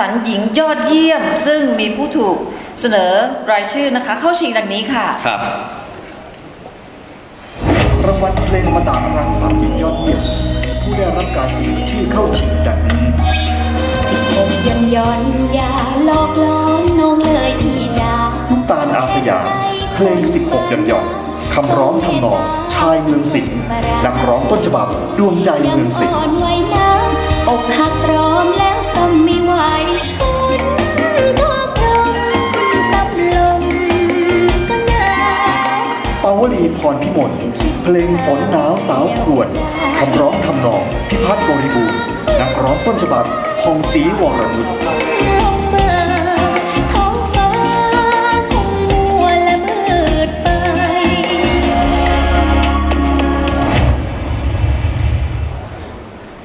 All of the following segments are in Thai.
สรรค์หญิงยอดเยี่ยม ซึ่งมีผู้ถูกเสนอรายชื่อนะคะ เข้าชิงดังนี้ค่ะ ครับ รางวัลเพลงอมตะรังสรรค์หญิงยอดเยี่ยมผู้ได้รับการเสนอชื่อเข้าชิงดังนี้สิบหกยังย้อนอย่าหลอกล้อนน้องเลยพี่จ๋าน้ำตาลอาสยามเพลง 16หย่อนหย่อนคำร้องทำนองชายเมืองสิงห์นักร้องต้นฉบับดวงใจเมืองสิงห์อ่อนไหวนะอกหัก ปาวลีพรพิมลเพลงฝนหนาวสาวขวดคำร้องทำนอง พิพัฒน์บริบูรณ์นักร้องต้นฉบับพงศรีวรนุช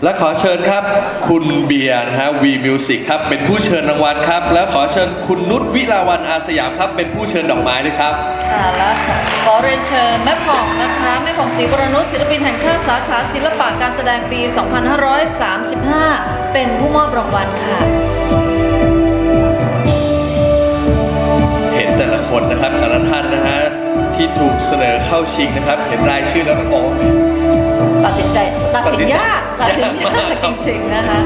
และขอเชิญครับ คุณเบียร์นะฮะวีมิวสิกครับ เป็นผู้เชิญรางวัลครับ และขอเชิญคุณนุชวิลาวันอาสยามครับ เป็นผู้เชิญดอกไม้ด้วยครับ ค่ะและขอเรียนเชิญแม่ผ่องนะคะแม่ผ่องศรีวรนุชศิลปินแห่งชาติสาขาศิลปะการแสดงปี 2535 เป็นผู้มอบรางวัลค่ะ เห็นแต่ละคนนะครับแต่ละท่านนะฮะ ที่ถูกเสนอเข้าชิงนะครับ เห็นรายชื่อแล้วต้องบอกว่า ตัดสินใจตัดสินยากตัตัดดสิสินนยากยากจริงๆนะคะ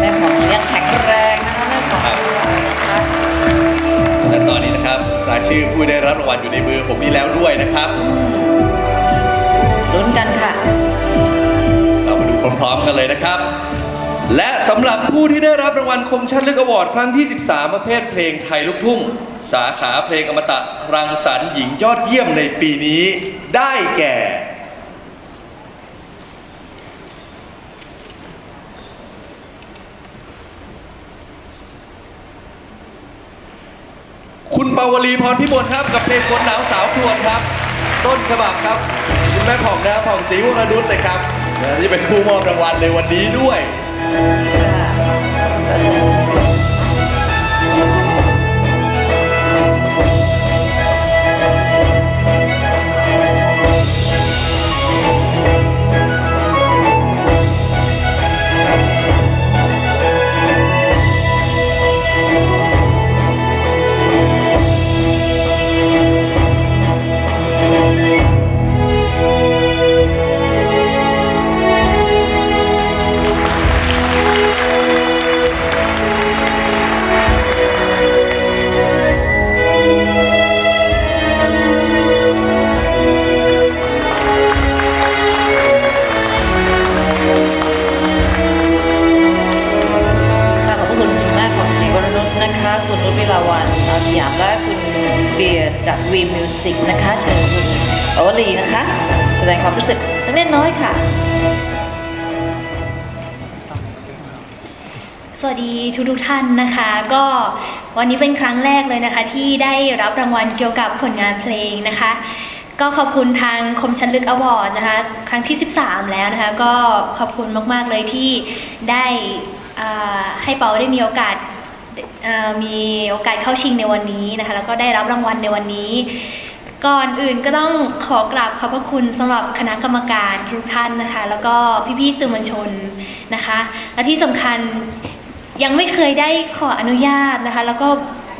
แม่ผ่องยังแข็งแรงนะคะแม่ผ่องนะคะ และตอนนี้นะครับ รายชื่อผู้ได้รับรางวัลอยู่ในมือผมนี่แล้วด้วยนะครับ ลุ้นกันค่ะ เรามาดูพร้อมๆกันเลยนะครับ และสำหรับผู้ที่ได้รับรางวัลคมชัดลึกอวอร์ดครั้งที่ 13 ประเภทเพลงไทยลูกทุ่ง สาขาเพลงอมตะรังสรรค์หญิงยอดเยี่ยมในปีนี้ ได้แก่ คุณปาวลีพรพิมลครับ กับเพลงคนหนาวสาวครวญครับ ต้นฉบับครับ คุณแม่ผ่องนะครับผ่องศรีวรนุชนะครับและที่เป็นผู้มอบรางวัลในวันนี้ด้วย ค่ะ นะคะ คุณนุชวิลาวันดาวสยามและคุณเบียร์จากวีมิวสิกนะคะ เชิญคุณอวลีนะคะ แสดงความรู้สึกสักเล็กน้อยค่ะ สวัสดีทุกทุกท่านนะคะ ก็วันนี้เป็นครั้งแรกเลยนะคะ ที่ได้รับรางวัลเกี่ยวกับผลงานเพลงนะคะ ก็ขอบคุณทางคมชันลึกอวอร์ดนะคะ ครั้งที่ 13 แล้วนะคะ ก็ขอบคุณมาก ๆ เลยที่ได้ให้เปาได้มีโอกาส มีโอกาสเข้าชิงในวันนี้นะคะ แล้วก็ได้รับรางวัลในวันนี้ ก่อนอื่นก็ต้องขอกราบขอบพระคุณสำหรับคณะกรรมการทุกท่านนะคะ แล้วก็พี่ๆสื่อมวลชนนะคะ และที่สำคัญยังไม่เคยได้ขออนุญาตนะคะ แล้วก็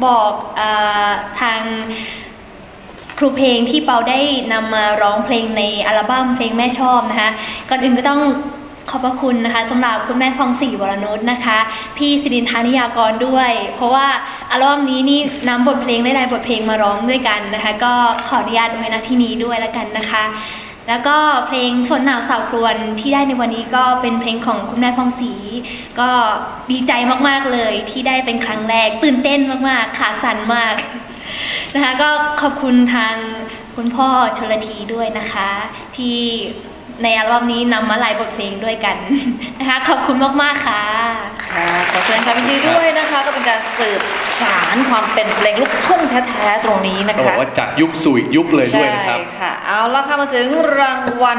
บอกออทางครูเพลงที่เปาได้นำมาร้องเพลงในอัลบั้มเพลงแม่ชอบนะคะ ก่อนอื่นก็ต้อง ขอบพระคุณนะคะสำหรับคุณแม่ฟองศรีวรนุชนะคะ พี่สิรินทานิยากรด้วย เพราะว่าอัลบั้มนี้นี่นำบทเพลงได้หลายบทเพลงมาร้องด้วยกันนะคะ ก็ขออนุญาตไว้ณที่นี้ด้วยแล้วกันนะคะ แล้วก็เพลงชนหนาวสาวครวนที่ได้ในวันนี้ก็เป็นเพลงของคุณแม่พองศรีก็ดีใจมากๆเลยที่ได้เป็นครั้งแรกตื่นเต้นมากๆขาสั่นมากนะคะ ก็ขอบคุณทางคุณพ่อชลทีด้วยนะคะ ที่ ในอัลบั้มนี้นำมาหลายบทเพลงด้วยกันนะคะขอบคุณมากๆค่ะ ค่ะขอแสดงความยินดีด้วยนะคะ ก็เป็นการสืบสารความเป็นเพลงลูกทุ่งแท้ๆตรงนี้นะต้องบอคะกว่าจากยุคสู่อีกยุคเลยด้วยนะครับ ใช่ค่ะ เอาละค่ะมาถึงรางวัล